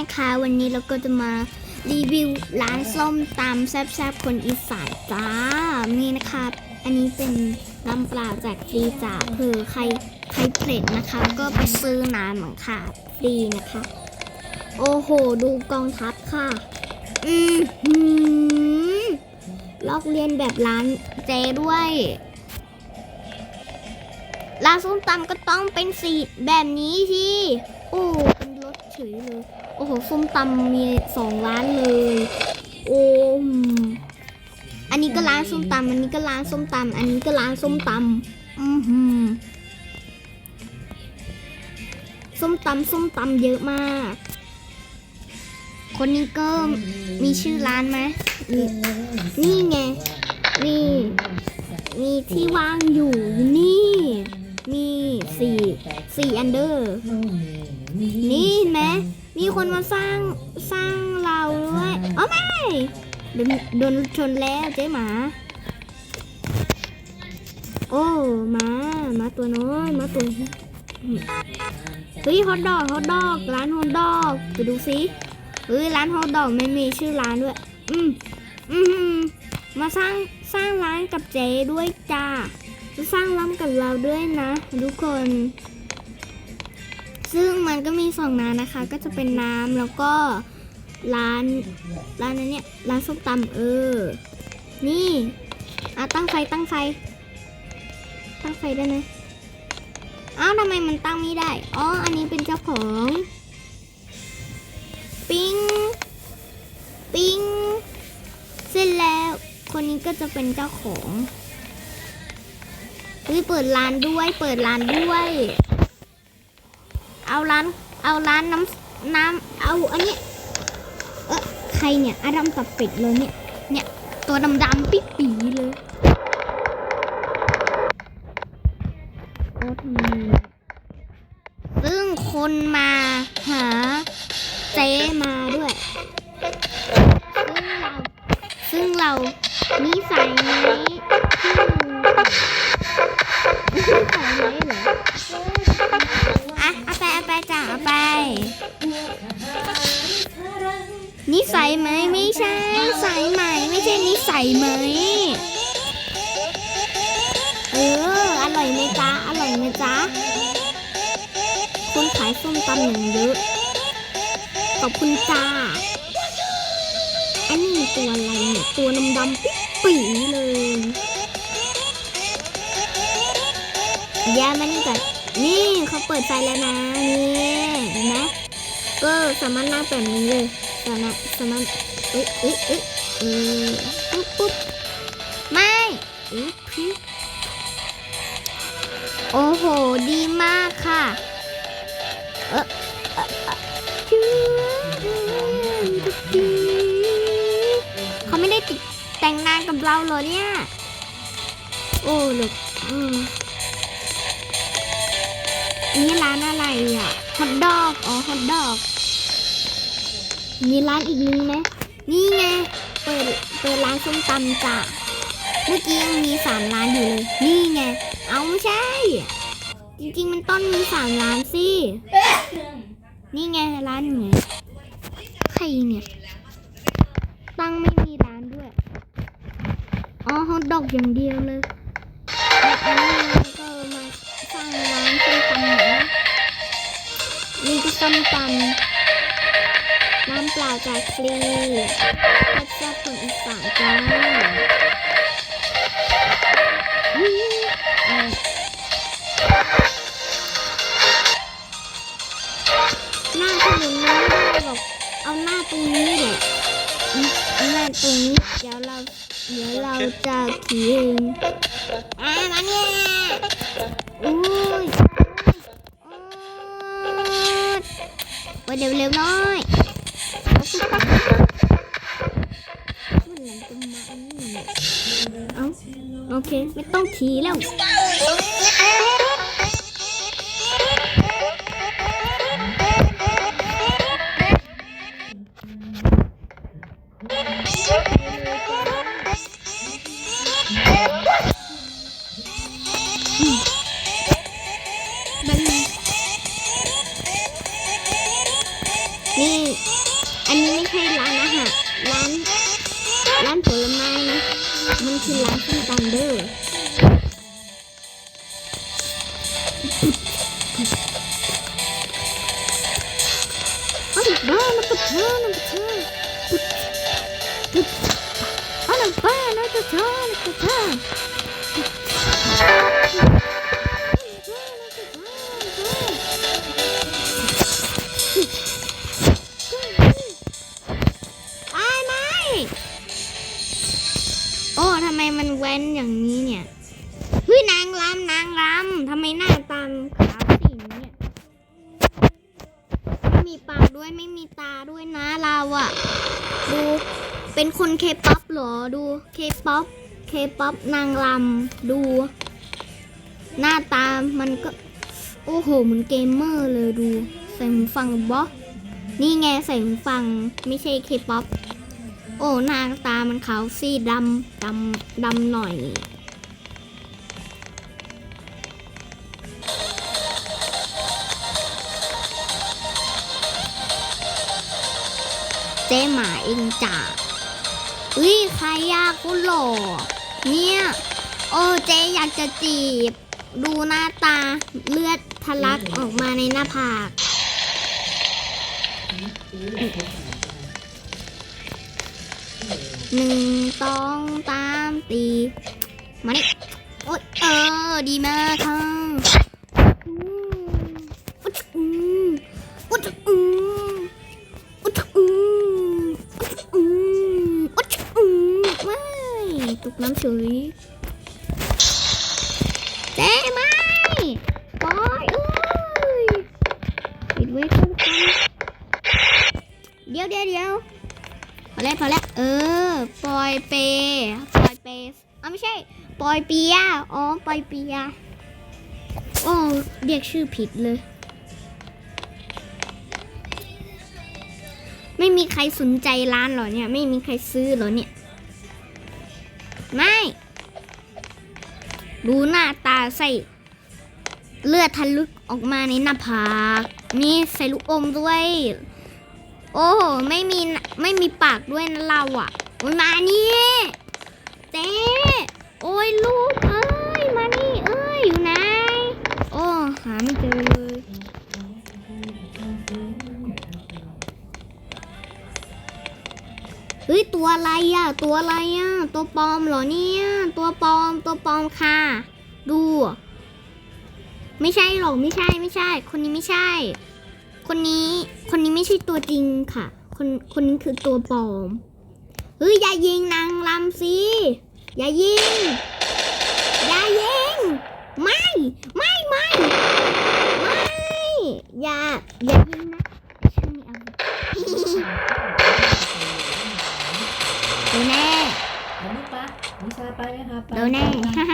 นะคะ วันนี้เราก็จะมารีวิวร้านส้มตำแซ่บๆคนอีสานจ้านี่นะคะ อันนี้เป็นน้ำเปล่าจากฟรีจ้าคือใครใครเผ็ดนะคะ ก็ไปซื้อน้ำเหมือนค่ะฟรีนะคะ โอ้โห ดูกองทัพค่ะ อืมหืมลอกเลียนแบบร้านเจด้วยร้านส้มตำก็ต้องเป็นสีแบบนี้สิโอ้เป็นรถเฉยเลย โอ้โหส้มตำมีสองร้านเลย โอ้มอันนี้ก็ร้านส้มตำอันนี้ก็ร้านส้มตำอันนี้ก็ร้านส้มตำอือหือส้มตำส้มตำเยอะมาก คนนี้ก็มีชื่อร้านไหมนี่ไง นี่ มีที่ว่างอยู่นี่ มีสี่สี่อันเดอร์ นี่เห็นไหม มีคนมาสร้างสร้างเราด้วยอ๋อไม่โดนโดนชนแล้วเจ๊หมา โอ้หมาหมาตัวน้อยหมาตัวเฮ้ยฮอทดอกฮอทดอกร้านฮอทดอกไปดูสิเฮ้ยร้านฮอทดอกไม่มีชื่อร้านด้วย อืมอืมมาสร้างสร้างร้านกับเจ๊ด้วยจ้ามาสร้างร้านกับเราด้วยนะ ทุกคน ซึ่งมันก็มีสองน้ำนะคะ ก็จะเป็นน้ำแล้วก็ร้านร้านนั้นเนี่ยร้านส้มตำเออ นี่อะตั้งไฟตั้งไฟ ตั้งไฟได้ไหมอ้าวทำไมมันตั้งไม่ได้ อ๋อ อันนี้เป็นเจ้าของ ปิ้ง ปิ้ง เสร็จแล้ว คนนี้ก็จะเป็นเจ้าของเฮ้ยเปิดร้านด้วย เปิดร้านด้วย เอาร้านเอาร้านน้ำน้ำเอาอันนี้เออใครเนี่ยอาดัมตับเป็ดเลยเนี่ยเนี่ยตัวดำๆปิ๊ปีเลยซึ่งคนมาหาเจมาด้วย ซึ่งเราซึ่งเรานิสัยไหมที่ายส้มตำอย่างเยอะ ขอบคุณจ้า อันนี้ตัวอะไรเนี่ย ตัวดำดำปิ๊ปีเลยย่มานี่ก่อนนี่เขาเปิดไฟแล้วนะ นี่เห็นไหมก็สามารถนั่งแบบนี้เลยสามารถสามารถเอ้ยเอ้ยเอ้ยเออปุ๊บปุ๊บไม่เอ้ยพี่โอ้โห ดีมากค่ะ เขาไม่ได้ติดแต่งงานกับเราเหรอเนี่ย โอ้ลูกอืมนี่ร้านอะไรอะฮอทดอก อ๋อฮอทดอก มีร้านอีกนึงไหมนี่ไง เปิด เปิดร้านส้มตำจ้ะ เมื่อกี้ยังมีสามร้านอยู่เลย นี่ไง เอาไม่ใช่ จริงๆ มันต้องมีสามร้านสิ นี่ไงร้านไงใครเนี่ย ตั้งไม่มีร้านด้วย อ๋อฮอทดอกอย่างเดียวเลยแล้วอันนี้ก็มาสร้างร้านส้มตำหน่อยนะนี่ก็ส้มตำน้ำเปล่าจากฟรีรสชาติคนอีสานจ้า หน้าขนมนั้นไม่ได้หรอกเอาหน้าตรงนี้แหละหน้าตรงนี้เดี๋ยวเราเดี๋ยวเราจะขี่เองอะมาเนี่ยอุ้ยโอ๊ยไปเร็วๆหน่อยโอเค ไม่ต้องขี่แล้ว อันนี้ไม่ใช่ร้านอาหารร้านร้านผลไม้นะมันคือร้านส้มตำเด้อเอาดิบ้านะปะเธอนะปะเธอปุ๊บปุ๊บเอาละบ้านะปะเธอนะปะเธอ มมันแว้นอย่างนี้เนี่ยเฮ้ยนางรำนางรำทำไมหน้าตามขาวสีนี้เนี่ยไม่มีปากด้วยไม่มีตาด้วยนะเราอะดูเป็นคนเคป๊อปเหรอดูเคป๊อปเคป๊อปนางรำดู หน้าตามันก็ โอ้โหเหมือนเกมเมอร์เลยดู ใส่หูฟังบอสนี่ไงใส่หูฟังไม่ใช่เคป๊อป อ้หน้าตามันขาวซีดดำดำดำหน่อยเจ๊หมาเองจ้ะอุ้ยใครยากกูหล่อเนี่ย โอ้เจ๊อยากจะจีบ ดูหน้าตาเลือดทะลักออกมาในหน้าผาก หนึ่งตองตามตีมานี่โอ๊ยเออ ดีมากค่ะอืมอุ๊ยอืมอุ๊ยอืมอุ๊ยอืมอุ๊ยอืมอุ๊ยอืมไม่ตกน้ำเฉยเจ๊ไม่ปอยเอ้ยปิดไว้ทุกคนเดี๋ยวเดี๋ยวเดี๋ยว พอแล้วพอแล้วเออปอยเปย์ปอยเปอ๋อไม่ใช่ปอยเปียอ๋อปอยเปียโอ้เรียกชื่อผิดเลย ไม่มีใครสนใจร้านหรอเนี่ย ไม่มีใครซื้อหรอเนี่ย ไม่ ดูหน้าตาใส่เลือดทะลุออกมาในหน้าผาก นี่ใส่ลูกอมด้วย โอ้โหไม่มีไม่มีปากด้วยนะเราอะโอ้ยมานี่เต้โอ้ยลูกเอ้ยมานี่เอ้ยอยู่ไหนโอ้หาไม่เจอเลยเฮ้ยตัวอะไรอะตัวอะไรอะตัวปลอมเหรอเนี่ยตัวปลอมตัวปลอมค่ะ ดู ไม่ใช่หรอกไม่ใช่ไม่ใช่ คนนี้ไม่ใช่ คนนี้คนนี้ไม่ใช่ตัวจริงค่ะ คนคนนี้คือตัวปลอมเฮ้ยอย่ายิงนางลำสิอย่ายิงอย่ายิงไม่ไม่ไม่ไม่อย่าอย่ายิงนะฉันไม่เอาโดนแน่วันนี้ปะนิชาไปไหมคะไป โดนแน่ ฮ่า